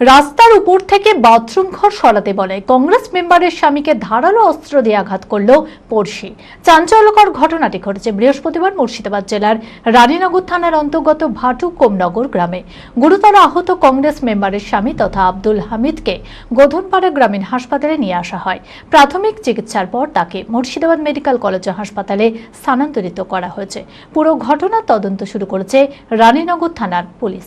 রাস্তার উপর থেকে বাথরুম ঘর সরাতে বলে। কংগ্রেস মেম্বারের স্বামীকে ধারালো অস্ত্র দিয়ে আঘাত করল পড়শি। চাঞ্চল্যকর ঘটনাটি ঘটেছে বৃহস্পতিবার মুর্শিদাবাদ জেলার রানীনগর থানার অন্তর্গত ভাটু কোমনগর গ্রামে। গুরুতর আহত কংগ্রেস মেম্বারের স্বামী তথা আব্দুল হামিদকে গোধনপাড়া গ্রামীণ হাসপাতালে নিয়ে আসা হয়। প্রাথমিক চিকিৎসার পর তাকে মুর্শিদাবাদ মেডিকেল কলেজ হাসপাতালে স্থানান্তরিত করা হয়েছে। পুরো ঘটনার তদন্ত শুরু করেছে রানীনগর থানার পুলিশ।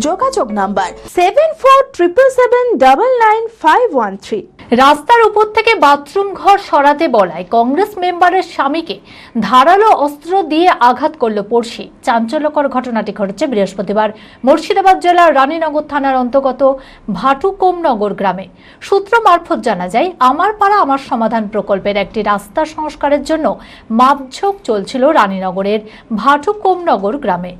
যোগাযোগ number seven four triple seven double nine five one three রাস্তার উপর থেকে বাথরুম ঘর সরাতে বলায় কংগ্রেস মেম্বারের স্বামীকে ধারালো অস্ত্র দিয়ে আঘাত করল পড়শি। চাঞ্চল্যকর ঘটনাটি ঘটেছে বৃহস্পতিবার মুর্শিদাবাদ জেলার রানীনগর থানার অন্তর্গত ভাটুকোমনগর গ্রামে। সূত্র মারফত জানা যায় আমার পাড়া আমার সমাধান প্রকল্পের একটি রাস্তা সংস্কারের জন্য মাপঝোক চলছিল রানীনগরের ভাটুকোমনগর গ্রামে।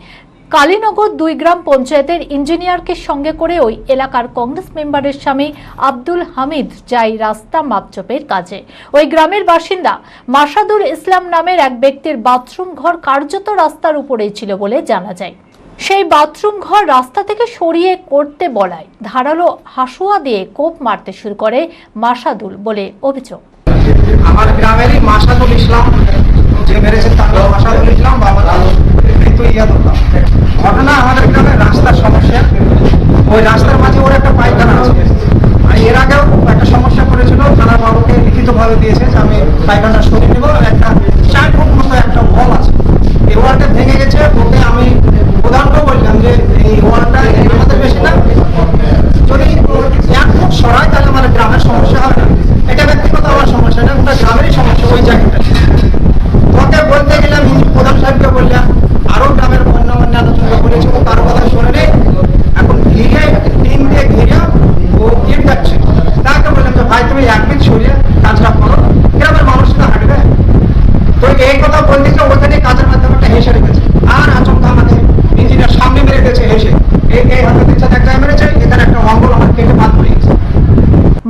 কালীনগর দুই গ্রাম পঞ্চায়েতের ইঞ্জিনিয়ারকে সঙ্গে করে ওই এলাকার কংগ্রেস মেম্বারের স্বামী আব্দুল হামিদ যায় রাস্তা মাপচপের কাজে। ওই গ্রামের বাসিন্দা মাসাদুর ইসলাম নামের এক ব্যক্তির বাথরুম ঘর কার্যত রাস্তার উপরেই ছিল বলে জানা যায়। সেই বাথরুম ঘর রাস্তা থেকে সরিয়ে করতে বলায়, ধারালো হাসুয়া দিয়ে কোপ মারতে শুরু করে মাসাদুল বলে অভিযোগ। আমার গ্রামেরই মাসাদুল ইসলাম, যে মেরেছে তার মাসাদুল ইসলাম, বাবা মৃত্যু ইয়াদুল্লাহ। ঘটনা আমাদের গ্রামে রাস্তার সমস্যা। ওই রাস্তার মাঝে ওর একটা পায়খানা আছে। আর এর আগেও একটা সমস্যা করেছিল। থানার বাবুকে লিখিতভাবে দিয়েছে যে আমি পায়খানা সরিয়ে নেব। একটা চার ফুট মতো একটা ওয়াল আছে। এই ওয়ালটা ভেঙে গেছে ওকে আমি প্রধানকে বললাম যে এই ওয়ালটা আমাদের বেশি না যদি এক ফুট সরায় তাহলে আমার গ্রামের সমস্যা হবে না এটা ব্যক্তিগত আমার সমস্যা না ওটা গ্রামেরই সমস্যা ওই জায়গাটা ওকে বলতে গেলাম হিন্দু প্রধান সাহেবকে বললাম আরও গ্রামের অন্য অন্যান্য সঙ্গে বলেছি ও কারও কথা শোনে নেই এখন ঘিরে টিন দিয়ে ঘিরে ও গিট যাচ্ছে তাকে বললাম যে ভাই তুমি এক মিনিট সরিয়ে কাজটা করো গ্রামের মানুষ তো হাঁটবে তো এই কথা বলতে গিয়ে ওখানে কাজের মাধ্যমে একটা হেসে রেখেছে। আর আচমকা আমাকে ইঞ্জিনিয়ার সামনে মেরে গেছে হেসে। এই এই হাতে জায়গায় মেরেছে এখানে একটা অঙ্গল আমার কেটে বাদ পড়ে গেছে।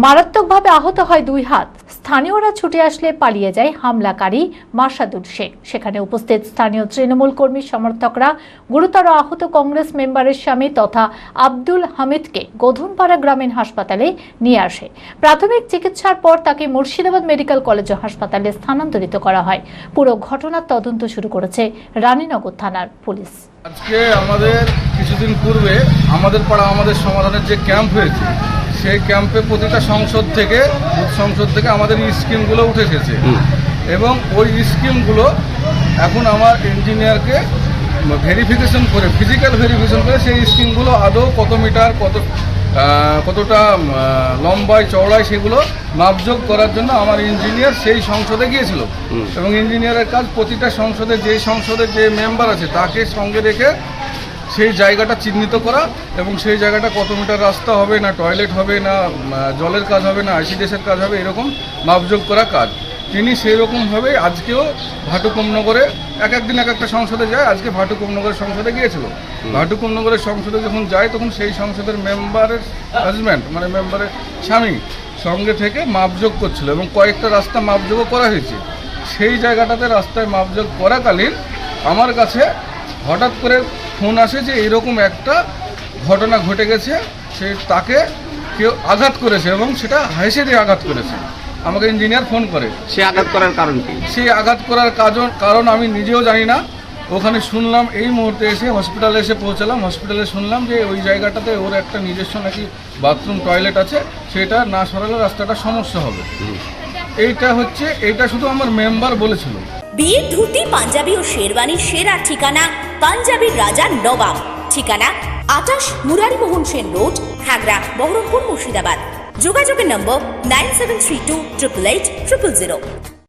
মারাত্মকভাবে আহত হয় দুই হাত। স্থানীয়রা ছুটে আসলে পালিয়ে যায় হামলাকারী মাসাদুর শেখ। সেখানে উপস্থিত স্থানীয় তৃণমূল কর্মী সমর্থকরা, গুরুতর আহত কংগ্রেস মেম্বারের স্বামী তথা আব্দুল হামিদকে গোধনপাড়া গ্রামীণ হাসপাতালে নিয়ে আসে। প্রাথমিক চিকিৎসার পর তাকে মুর্শিদাবাদ মেডিকেল কলেজ ও হাসপাতালে স্থানান্তরিত করা হয়। পুরো ঘটনার তদন্ত শুরু করেছে রানীনগর থানার পুলিশ। আজকে আমাদের কিছুদিন পূর্বে আমাদের পাড়া আমাদের সমাধানের যে ক্যাম্প হয়েছে সেই ক্যাম্পে প্রতিটা সংসদ থেকে সংসদ থেকে আমাদের এই স্কিমগুলো উঠে এসেছে। এবং ওই স্কিমগুলো এখন আমার ইঞ্জিনিয়ারকে ভেরিফিকেশন করে ফিজিক্যাল ভেরিফিকেশন করে সেই স্কিমগুলো আদৌ কত মিটার কত কতটা লম্বায় চওড়ায় সেগুলো মাপযোগ করার জন্য আমার ইঞ্জিনিয়ার সেই সংসদে গিয়েছিল। এবং ইঞ্জিনিয়ারের কাজ প্রতিটা সংসদে যে সংসদে যে মেম্বার আছে তাকে সঙ্গে রেখে সেই জায়গাটা চিহ্নিত করা এবং সেই জায়গাটা কত মিটার রাস্তা হবে না টয়লেট হবে না জলের কাজ হবে না আইসিডিএসের কাজ হবে এরকম মাপযোগ করা কাজ। তিনি সেই রকমভাবে আজকেও ভাটুকমনগরে এক একদিন এক একটা সংসদে যায় আজকে ভাটুকমনগরের সংসদে গিয়েছিল। ভাটুকমনগরের সংসদে যখন যায় তখন সেই সংসদের মেম্বারের হাজব্যান্ড মানে মেম্বারের স্বামী সঙ্গে থেকে মাপযোগ করছিল এবং কয়েকটা রাস্তা মাপযোগও করা হয়েছে। সেই জায়গাটাতে রাস্তায় মাপযোগ করাকালীন আমার কাছে হঠাৎ করে ফোন আসে যে এরকম একটা ঘটনা ঘটে গেছে সে তাকে কেউ আঘাত করেছে এবং সেটা হেসে দিয়ে আঘাত করেছে। আমাকে ইঞ্জিনিয়ার ফোন করে। সে আঘাত করার কারণ কি? সেই আঘাত করার কারণ কারণ আমি নিজেও জানি না। ওখানে শুনলাম এই মুহূর্তে এসে হসপিটালে এসে পৌঁছালাম। হসপিটালে শুনলাম যে ওই জায়গাটাতে ওর একটা নিজস্ব নাকি বাথরুম টয়লেট আছে। সেটা না সরালে রাস্তাটা সমস্যা হবে। এইটা হচ্ছে এইটা শুধু আমার মেম্বার বলেছিল। বিয়ের ধুতি, পাঞ্জাবি ও শেরওয়ানির সেরা ঠিকানা পাঞ্জাবির রাজা নবাব। ঠিকানা আটাশ মুরারিমোহন সেন রোড হাগরা বহরমপুর মুর্শিদাবাদ। যোগাযোগের number nine seven three two triple eight triple zero.